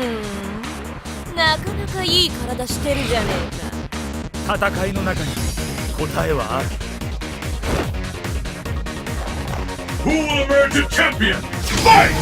うんなかなかいい体してるじゃねえか戦いの中に答えはある Who will emerge a champion? Fight!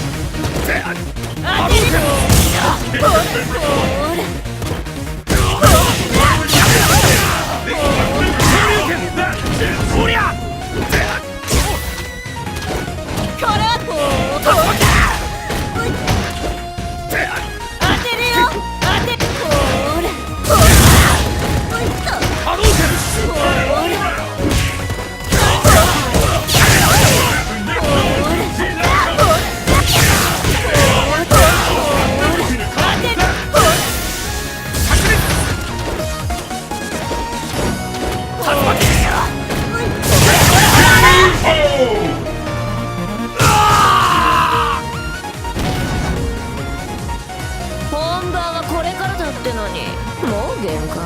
にもう限界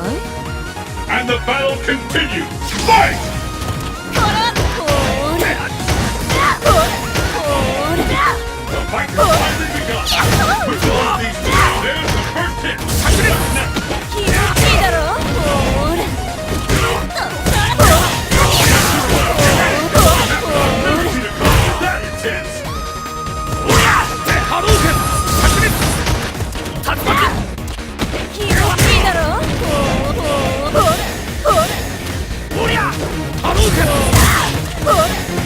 And the battle continues! Fight! The fight has finally begun! With all of these, the first hit! Hadouken! Ah! Uh!